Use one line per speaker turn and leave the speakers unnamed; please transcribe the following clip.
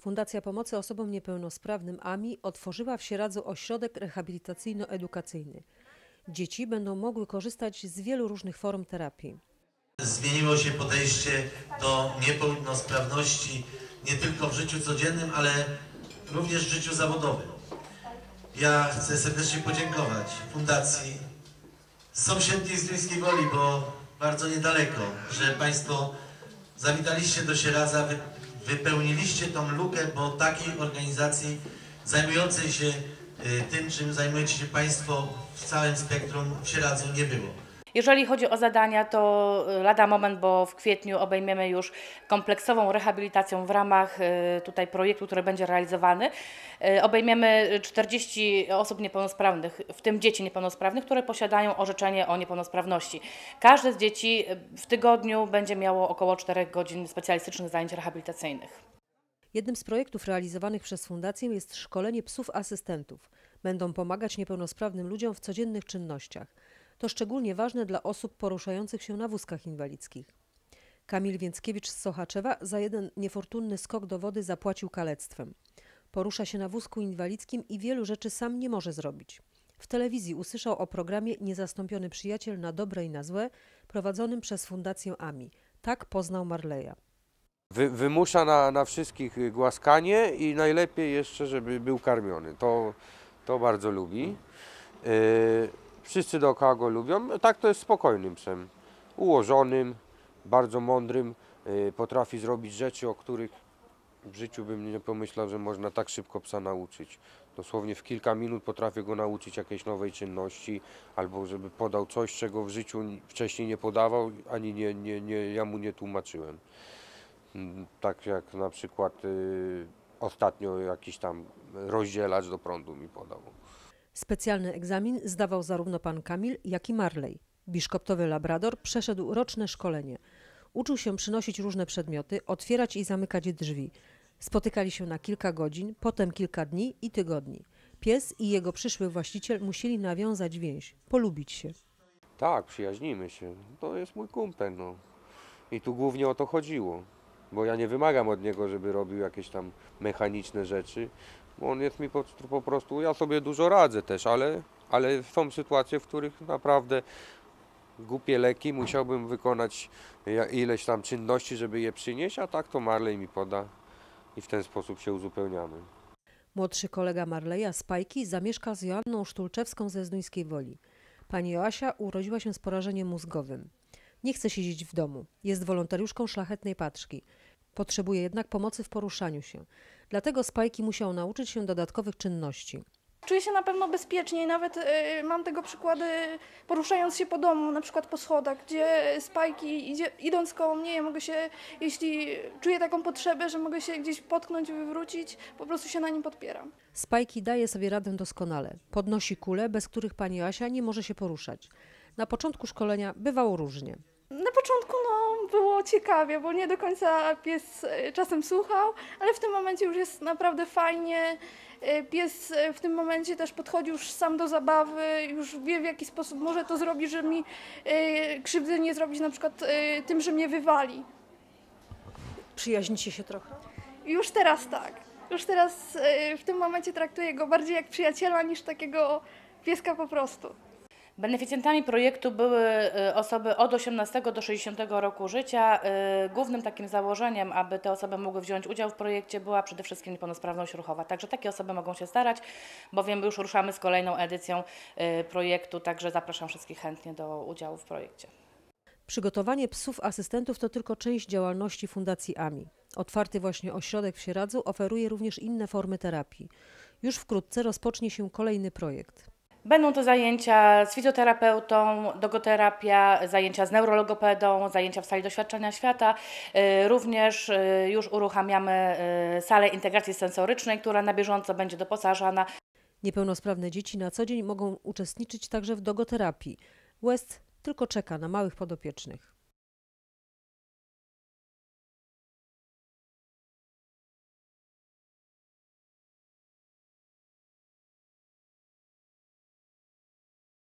Fundacja Pomocy Osobom Niepełnosprawnym AMI otworzyła w Sieradzu ośrodek rehabilitacyjno-edukacyjny. Dzieci będą mogły korzystać z wielu różnych form terapii.
Zmieniło się podejście do niepełnosprawności nie tylko w życiu codziennym, ale również w życiu zawodowym. Ja chcę serdecznie podziękować Fundacji Sąsiedniej z Duńskiej Woli, bo bardzo niedaleko, że Państwo zawitaliście do Sieradza, wypełniliście tą lukę, bo takiej organizacji zajmującej się y, tym, czym zajmujecie się Państwo w całym spektrum w Sieradzu nie było.
Jeżeli chodzi o zadania, to y, lada moment, bo w kwietniu obejmiemy już kompleksową rehabilitacją w ramach y, tutaj projektu, który będzie realizowany. Y, Obejmiemy 40 osób niepełnosprawnych, w tym dzieci niepełnosprawnych, które posiadają orzeczenie o niepełnosprawności. Każde z dzieci w tygodniu będzie miało około 4 godzin specjalistycznych zajęć rehabilitacyjnych.
Jednym z projektów realizowanych przez Fundację jest szkolenie psów asystentów. Będą pomagać niepełnosprawnym ludziom w codziennych czynnościach. To szczególnie ważne dla osób poruszających się na wózkach inwalidzkich. Kamil Więckiewicz z Sochaczewa za jeden niefortunny skok do wody zapłacił kalectwem. Porusza się na wózku inwalidzkim i wielu rzeczy sam nie może zrobić. W telewizji usłyszał o programie Niezastąpiony przyjaciel na dobre i na złe, prowadzonym przez Fundację AMI. Tak poznał Marleya.
Wy, wymusza na, na wszystkich y, głaskanie i najlepiej jeszcze, żeby był karmiony. To, to bardzo lubi. Yy, wszyscy dookoła go lubią. Tak to jest spokojnym psem. Ułożonym, bardzo mądrym. Yy, potrafi zrobić rzeczy, o których w życiu bym nie pomyślał, że można tak szybko psa nauczyć. Dosłownie w kilka minut potrafię go nauczyć jakiejś nowej czynności, albo żeby podał coś, czego w życiu wcześniej nie podawał, ani nie, nie, nie, ja mu nie tłumaczyłem. Mm, Tak jak na przykład y, ostatnio jakiś tam rozdzielacz do prądu mi podał.
Specjalny egzamin zdawał zarówno pan Kamil, jak i Marley. Biszkoptowy labrador przeszedł roczne szkolenie. Uczył się przynosić różne przedmioty, otwierać i zamykać drzwi. Spotykali się na kilka godzin, potem kilka dni i tygodni. Pies i jego przyszły właściciel musieli nawiązać więź, polubić się.
Tak, przyjaźnimy się. To jest mój kumpel, no. I tu głównie o to chodziło. Bo ja nie wymagam od niego, żeby robił jakieś tam mechaniczne rzeczy. On jest mi po, po prostu, ja sobie dużo radzę też, ale, ale są sytuacje, w których naprawdę głupie leki musiałbym wykonać ileś tam czynności, żeby je przynieść, a tak to Marley mi poda i w ten sposób się uzupełniamy.
Młodszy kolega Marleya, Spajki, zamieszka z Joanną Sztulczewską ze Zduńskiej Woli. Pani Joasia urodziła się z porażeniem mózgowym. Nie chce siedzieć w domu. Jest wolontariuszką szlachetnej paczki. Potrzebuje jednak pomocy w poruszaniu się. Dlatego Spajki musiał nauczyć się dodatkowych czynności.
Czuję się na pewno bezpieczniej, nawet y, mam tego przykłady poruszając się po domu, na przykład po schodach, gdzie spajki idzie, idąc koło mnie, ja mogę się, jeśli czuję taką potrzebę, że mogę się gdzieś potknąć wywrócić, po prostu się na nim podpieram.
Spajki daje sobie radę doskonale. Podnosi kule, bez których pani Joasia nie może się poruszać. Na początku szkolenia bywało różnie.
Na początku no, było ciekawie, bo nie do końca pies y, czasem słuchał, ale w tym momencie już jest naprawdę fajnie. Y, Pies y, w tym momencie też podchodzi już sam do zabawy, już wie w jaki sposób może to zrobić, żeby mi krzywdy nie zrobić na przykład tym, że mnie wywali.
Przyjaźnicie się trochę?
Już teraz tak. Już teraz w tym momencie traktuję go bardziej jak przyjaciela niż takiego pieska po prostu.
Beneficjentami projektu były y, osoby od 18 do 60 roku życia. Y, Głównym takim założeniem, aby te osoby mogły wziąć udział w projekcie, była przede wszystkim niepełnosprawność ruchowa. Także takie osoby mogą się starać, bowiem już ruszamy z kolejną edycją y, projektu, także zapraszam wszystkich chętnie do udziału w projekcie.
Przygotowanie psów asystentów to tylko część działalności Fundacji AMI. Otwarty właśnie ośrodek w Sieradzu oferuje również inne formy terapii. Już wkrótce rozpocznie się kolejny projekt.
Będą to zajęcia z fizjoterapeutą, dogoterapia, zajęcia z neurologopedą, zajęcia w sali doświadczenia świata. Y, Również y, już uruchamiamy y, salę integracji sensorycznej, która na bieżąco będzie doposażana
Niepełnosprawne dzieci na co dzień mogą uczestniczyć także w dogoterapii. West tylko czeka na małych podopiecznych.